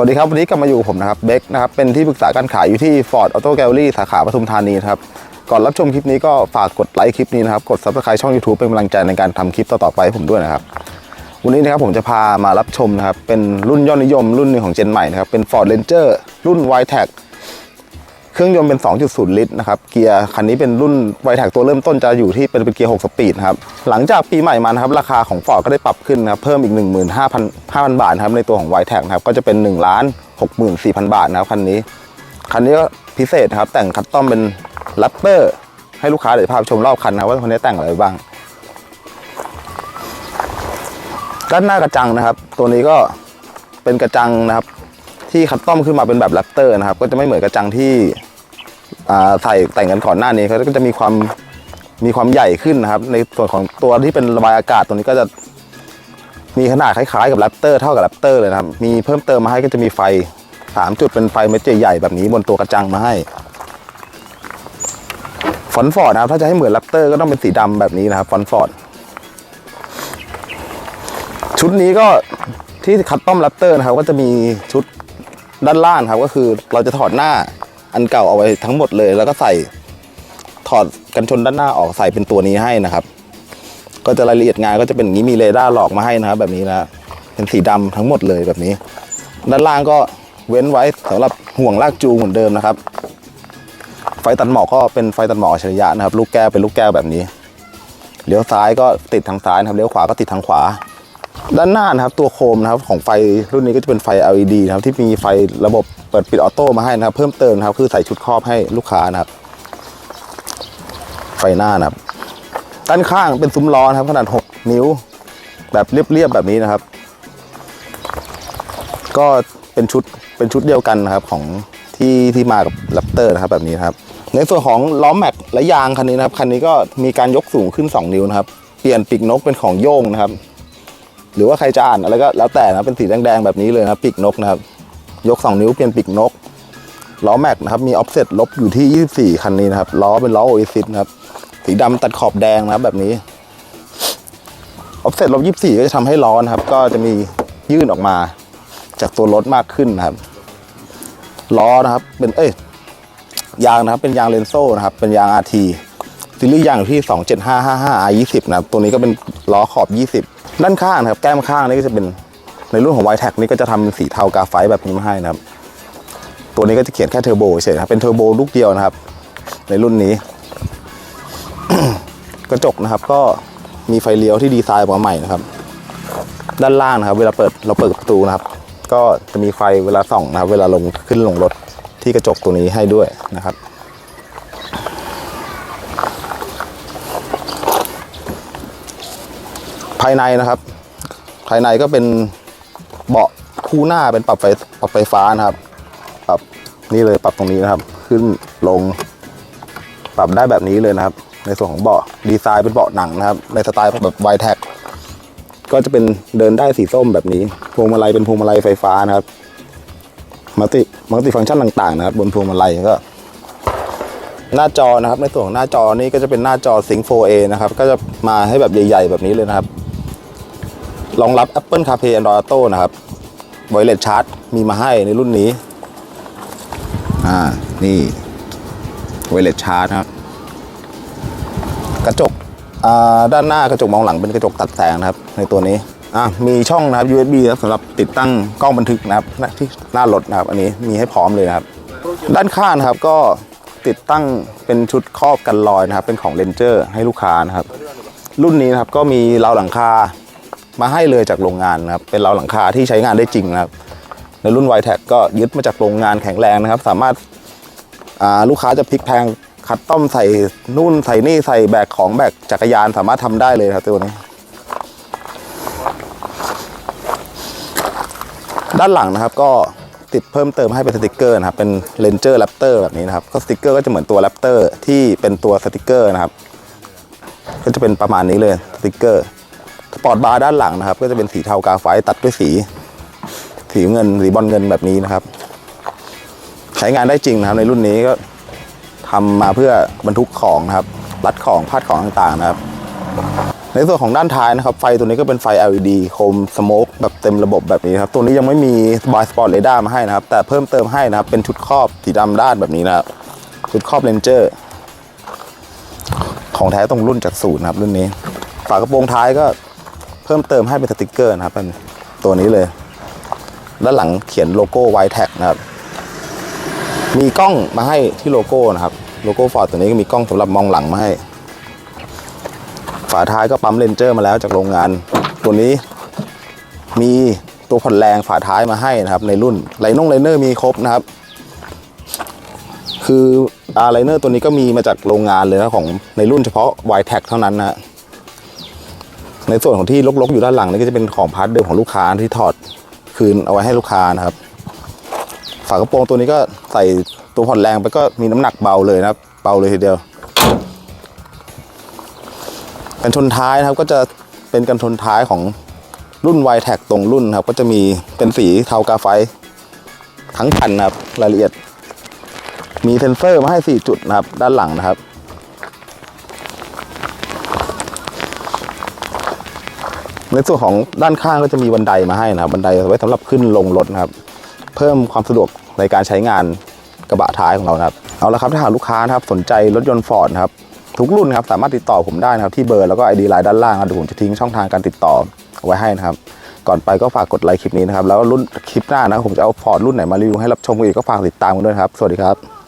วัสดีครับ วันนี้กลับมาอยู่ผมนะครับเบคนะครับเป็นที่ปรึกษาการขายอยู่ที่ Ford Auto Gallery สาขาปทุมธานีนครับก่อนรับชมคลิปนี้ก็ฝากกดไลค์คลิปนี้นะครับกด Subscribe ช่อง YouTube เป็นกำลังใจในการทำคลิปต่อๆไปให้ผมด้วยนะครับวันนี้นะครับผมจะพามารับชมนะครับเป็นรุ่นยอดนิยมรุ่นหนึ่งของเจนใหม่นะครับเป็น Ford Ranger รุ่น y t e c เครื่องยนต์เป็น 2.0 ลิตรนะครับ เกียร์คันนี้เป็นรุ่น y t e c ตัวเริ่มต้นจะอยู่ที่เป็นเป็นเกียร์6สปีดครับ หลังจากปีใหม่มานะครับ ราคาของ Ford ก็ได้ปรับขึ้นนะครับเพิ่มอีก 15,000 5,000 บาทครับในตัวของ y t e c นะครับ ก็จะเป็น 1 6 4 0 0 0 บาทนะครับคันนี้ คันนี้ก็พิเศษครับ แต่งคัสตอมเป็นแรปเปอร์ ให้ลูกค้าเดี๋ยวพาชมรอบคันนะว่าคันนี้แต่งอะไรบ้าง ด้านหน้ากระจังนะครับ ตัวนี้ก็เป็นกระจังนะครับ ที่คัสตอมขึ้นมาเป็นแบบแรปเตอร์นะครับ ก็จะไม่เหมือนกระจังที่ ใส่แต่งกันก่อนหน้านี้เขาก็จะมีความมีความใหญ่ขึ้นนะครับ ในส่วนของตัวที่เป็นระบายอากาศตัวนี้ก็จะมีขนาดคล้ายๆกับแรปเตอร์เท่ากับแรปเตอร์เลยนะครับ มีเพิ่มเติมมาให้ก็จะมีไฟสามจุดเป็นไฟเม็ดใหญ่ๆแบบนี้บนตัวกระจังมาให้ฟอนต์ฟอร์ดนะครับ ถ้าจะให้เหมือนแรปเตอร์ก็ต้องเป็นสีดำแบบนี้นะครับฟอนต์ฟอร์ดชุดนี้ก็ที่คัตตอมแรปเตอร์นะครับ ก็จะมีชุดด้านล่างครับ ก็คือเราจะถอดหน้า อันเก่าเอาไว้ทั้งหมดเลย แล้วก็ใส่ถอดกันชนด้านหน้าออกใส่เป็นตัวนี้ให้นะครับ ก็จะรายละเอียดงานก็จะเป็นอย่างนี้มีเรดาร์หลอกมาให้นะครับ แบบนี้นะเป็นสีดำทั้งหมดเลยแบบนี้ ด้านล่างก็เว้นไว้สำหรับห่วงลากจูงเหมือนเดิมนะครับ ไฟตัดหมอกก็เป็นไฟตัดหมอกอัจฉริยะนะครับ ลูกแก้วเป็นลูกแก้วแบบนี้เลี้ยวซ้ายก็ติดทางซ้ายนะครับเลี้ยวขวาก็ติดทางขวา ด้านหน้านะครับตัวโคมนะครับของไฟรุ่นนี้ก็จะเป็นไฟ LED นะครับที่มีไฟระบบเปิดปิดออโต้มาให้นะครับ เพิ่มเติมนะครับคือใส่ชุดครอบให้ลูกค้านะครับ ไฟหน้านะครับ ด้านข้างเป็นซุ้มล้อนะครับ ขนาด 6 นิ้ว แบบเรียบๆแบบนี้นะครับ ก็เป็นชุดเป็นชุดเดียวกันนะครับของที่ที่มากับแรปเตอร์นะครับแบบนี้ครับ ในส่วนของล้อแม็กและยางคันนี้นะครับคันนี้ก็มีการยกสูงขึ้น 2 นิ้วนะครับ เปลี่ยนปีกนกเป็นของโย่งนะครับ หรือว่าใครจะอ่านอะไรก็แล้วแต่นะเป็นสีแดงๆแบบนี้เลยนะปีกนกนะครับ ยก 2 นิ้วเปลี่ยนปีกนกล้อแม็กนะครับมีออฟเซ็ตลบอยู่ที่ 24 คันนี้นะครับล้อเป็นล้อโอเอซิสนะครับสีดำตัดขอบแดงนะครับแบบนี้ออฟเซ็ตลบ 24 ก็จะทำให้ล้อนะครับ ก็จะมียื่นออกมา จากตัวรถมากขึ้นนะครับล้อนะครับ เป็นเอ้ยยางนะครับ เป็นยางเลนโซ่นะครับ เป็นยาง RT ซีรีส์ยางอยู่ที่ 27555 R20 นะครับ ตัวนี้ก็เป็นล้อขอบ 20 ด้านข้างนะครับแก้มข้างนี่ก็จะเป็นในรุ่นของ y t e c นี่ก็จะทำเป็นสีเทากาไฟแบบนี้มาให้นะครับ ตัวนี้ก็จะเขียนแค่เทอร์โบเฉยครับเป็นเทอร์โบลูกเดียวนะครับ ในรุ่นนี้ กระจกนะครับก็มีไฟเลี้ยวที่ดีไซน์มาใหม่นะครับ ด้านล่างนะครับ เวลาเปิดเราเปิดประตูนะครับ ก็จะมีไฟเวลาส่องนะครับ เวลาลงขึ้นลงรถที่กระจกตัวนี้ให้ด้วยนะครับ ภายในนะครับ ภายในก็เป็นเบาะคู่หน้าเป็นปรับไฟปรับไฟฟ้านะครับ ปรับนี่เลยปรับตรงนี้นะครับ ขึ้นลง ปรับได้แบบนี้เลยนะครับ ในส่วนของเบาะดีไซน์เป็นเบาะหนังนะครับ ในสไตล์แบบไวแท็กก็จะเป็นเดินได้สีส้มแบบนี้พวงมาลัยเป็นพวงมาลัยไฟฟ้านะครับมัลติมัลติฟังก์ชันต่างๆนะครับ บนพวงมาลัยก็ หน้าจอนะครับ ในส่วนของหน้าจอนี่ก็จะเป็นหน้าจอ Sync 4A นะครับ ก็จะมาให้แบบใหญ่ ๆ แบบนี้เลยนะครับ รองรับ Apple CarPlay Android Auto นะครับ Wireless Charge มีมาให้ในรุ่นนี้ อ่า นี่ Wireless Charge นะครับ กระจก อ่า ด้านหน้ากระจกมองหลังเป็นกระจกตัดแสงนะครับ ในตัวนี้ อ่ามีช่องนะครับ USB นะครับสำหรับติดตั้งกล้องบันทึกนะครับที่หน้ารถนะครับ อันนี้มีให้พร้อมเลยนะครับ ด้านข้างนะครับก็ติดตั้งเป็นชุดครอบกันรอยนะครับ เป็นของเลนเจอร์ให้ลูกค้านะครับ รุ่นนี้นะครับก็มีราวหลังคา มาให้เลยจากโรงงานนะครับเป็นราวหลังคาที่ใช้งานได้จริงนะครับในรุ่น y t e c ก็ยึดมาจากโรงงานแข็งแรงนะครับ สามารถาลูกค้าจะพลิกแพงคัดต้อมใส่นู่นใส่นี่ใส่แบกของแบกจักรยานสามารถทำได้เลยครับตัวนี้ ด้านหลังนะครับก็ติดเพิ่มเติมให้เป็นสติกเกอร์นะครับเป็นเลนเจอร์แรปเตอร์แบบนี้นะครับก็สติกเกอร์ก็จะเหมือนตัวแรปเตอร์ที่เป็นตัวสติกเกอร์นะครับ ก็จะเป็นประมาณนี้เลยสติกเกอร์ สปอร์ตบาร์ด้านหลังนะครับ ก็จะเป็นสีเทากาไฟตัดด้วยสี สีเงินสีบอลเงินแบบนี้นะครับ ใช้งานได้จริงนะครับในรุ่นนี้ก็ทำมาเพื่อบรรทุกของนะครับ รัดของพาดของต่างๆนะครับ ในส่วนของด้านท้ายนะครับ ไฟตัวนี้ก็เป็นไฟ LED โคมสโมกแบบเต็มระบบแบบนี้ครับ ตัวนี้ยังไม่มีบายสปอร์ตเรดาร์มาให้นะครับ แต่เพิ่มเติมให้นะครับ เป็นชุดครอบสีดำด้านแบบนี้นะครับ ชุดครอบเลนเจอร์ ของแท้ตรงรุ่นจากศูนย์นะครับรุ่นนี้ ฝากระโปรงท้ายก็ พิ่มเติมให้เป็นสติกเกอร์นะครับเป็นตัวนี้เลย ด้านหลังเขียนโลโก้ไวแท็กนะครับ มีกล้องมาให้ที่โลโก้นะครับ โลโก้ฟอร์ดตัวนี้ก็มีกล้องสำหรับมองหลังมาให้ ฝาท้ายก็ปั๊มเลนเจอร์มาแล้วจากโรงงาน ตัวนี้มีตัวผ่อนแรงฝาท้ายมาให้นะครับ ในรุ่นไลนงไลเนอร์มีครบนะครับ คืออาไลเนอร์ตัวนี้ก็มีมาจากโรงงานเลยนะของในรุ่นเฉพาะ y t a g เท่านั้นนะฮะ ในส่วนของที่ลกๆอยู่ด้านหลังนี่ก็จะเป็นของพาร์ทเดิมของลูกค้าที่ถอดคืนเอาไว้ให้ลูกค้านะครับ ฝากระโปรงตัวนี้ก็ใส่ตัวผ่อนแรงไปก็มีน้ำหนักเบาเลยนะครับ เบาเลยทีเดียว กันชนท้ายนะครับก็จะเป็นกันชนท้ายของรุ่น y t a g ตรงรุ่นครับ ก็จะมีเป็นสีเทากาไฟทั้งคันนะครับรายละเอียด มีเซ็นเซอร์มาให้ 4 จุดนะครับ ด้านหลังนะครับ ในส่วนของด้านข้างก็จะมีบันไดมาให้นะครับบันไดไว้สำหรับขึ้นลงรถนะครับ เพิ่มความสะดวกในการใช้งานกระบะท้ายของเรานะครับ เอาละครับถ้าหากลูกค้านะครับสนใจรถยนต์ฟอร์ดครับทุกรุ่นครับสามารถติดต่อผมได้นะครับที่เบอร์แล้วก็ไอดีไลน์ด้านล่างครับเดี๋ยวผมจะทิ้งช่องทางการติดต่อไว้ให้นะครับ ก่อนไปก็ฝากกดไลค์คลิปนี้นะครับแล้วรุ่นคลิปหน้านะผมจะเอาฟอร์ดรุ่นไหนมารีวิวให้รับชมกันอีกก็ฝากติดตามกันด้วยครับ สวัสดีครับ